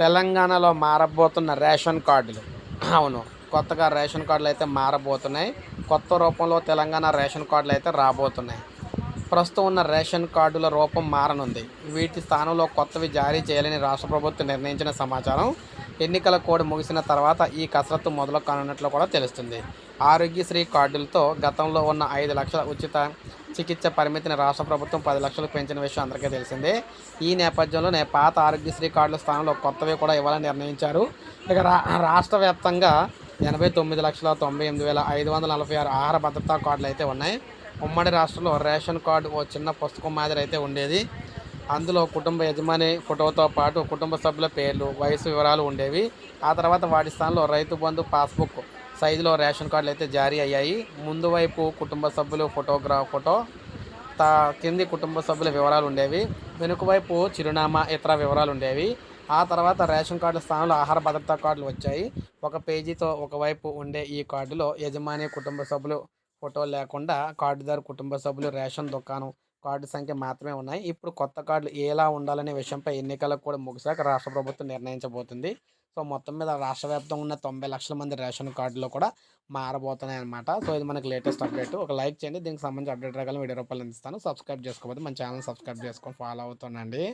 తెలంగాణలో మారబోతున్న రేషన్ కార్డులు. అవును కొత్తగా రేషన్ కార్డులు అయితే మారబోతున్నాయి. కొత్త రూపంలో తెలంగాణ రేషన్ కార్డులు అయితే రాబోతున్నాయి. ప్రస్తుతం ఉన్న రేషన్ కార్డుల రూపం మారనుంది. వీటి స్థానంలో కొత్తవి జారీ చేయాలని రాష్ట్ర ప్రభుత్వం నిర్ణయించిన సమాచారం ఎన్నికల కోడ్ ముగిసిన తర్వాత ఈ కసరత్తు మొదలు కానున్నట్లు కూడా తెలుస్తుంది. ఆరోగ్యశ్రీ కార్డులతో గతంలో ఉన్న ఐదు లక్షల ఉచిత చికిత్స పరిమితిని రాష్ట్ర ప్రభుత్వం పది లక్షలకు పెంచిన విషయం అందరికీ తెలిసిందే. ఈ నేపథ్యంలోనే పాత ఆరోగ్యశ్రీ కార్డుల స్థానంలో కొత్తవి కూడా ఇవ్వాలని నిర్ణయించారు. ఇక రా రాష్ట్ర వ్యాప్తంగా ఎనభై తొమ్మిది లక్షల తొంభై ఎనిమిది వేల ఐదు వందల నలభై ఆరు ఆహార భద్రతా కార్డులు అయితే ఉన్నాయి. ఉమ్మడి రాష్ట్రంలో రేషన్ కార్డు ఓ చిన్న పుస్తకం మాదిరి అయితే ఉండేది. అందులో కుటుంబ యజమాని ఫోటోతో పాటు కుటుంబ సభ్యుల పేర్లు వయసు వివరాలు ఉండేవి. ఆ తర్వాత వాటి స్థానంలో రైతు బంధు పాస్బుక్ సైజులో రేషన్ కార్డులు అయితే జారీ అయ్యాయి. ముందు వైపు కుటుంబ సభ్యులు ఫోటోగ్రా ఫోటో తా కింది కుటుంబ సభ్యుల వివరాలు ఉండేవి. వెనుక వైపు చిరునామా ఇతర వివరాలు ఉండేవి. ఆ తర్వాత రేషన్ కార్డుల స్థానంలో ఆహార భద్రతా కార్డులు వచ్చాయి. ఒక పేజీతో ఒకవైపు ఉండే ఈ కార్డులో యజమాని కుటుంబ సభ్యులు ఫోటో లేకుండా కార్డుదారు కుటుంబ సభ్యులు రేషన్ దుకాణం కార్డు సంఖ్య మాత్రమే ఉన్నాయి. ఇప్పుడు కొత్త కార్డులు ఎలా ఉండాలనే విషయంపై ఎన్నికలకు కూడా ముగిశాక రాష్ట్ర ప్రభుత్వం నిర్ణయించబోతుంది. సో మొత్తం మీద రాష్ట్ర వ్యాప్తంగా ఉన్న తొంభై లక్షల మంది రేషన్ కార్డులో కూడా మారబోతున్నాయి అనమాట సో ఇది మనకి లేటెస్ట్ అప్డేట్. ఒక లైక్ చేయండి. దీనికి సంబంధించి అప్డేట్ రకాల వీడియో రూపాయలు అందిస్తాను. సబ్స్క్రైబ్ చేసుకోకపోతే మన ఛానల్ సబ్స్క్రైబ్ చేసుకొని ఫాలో అవుతుండండి.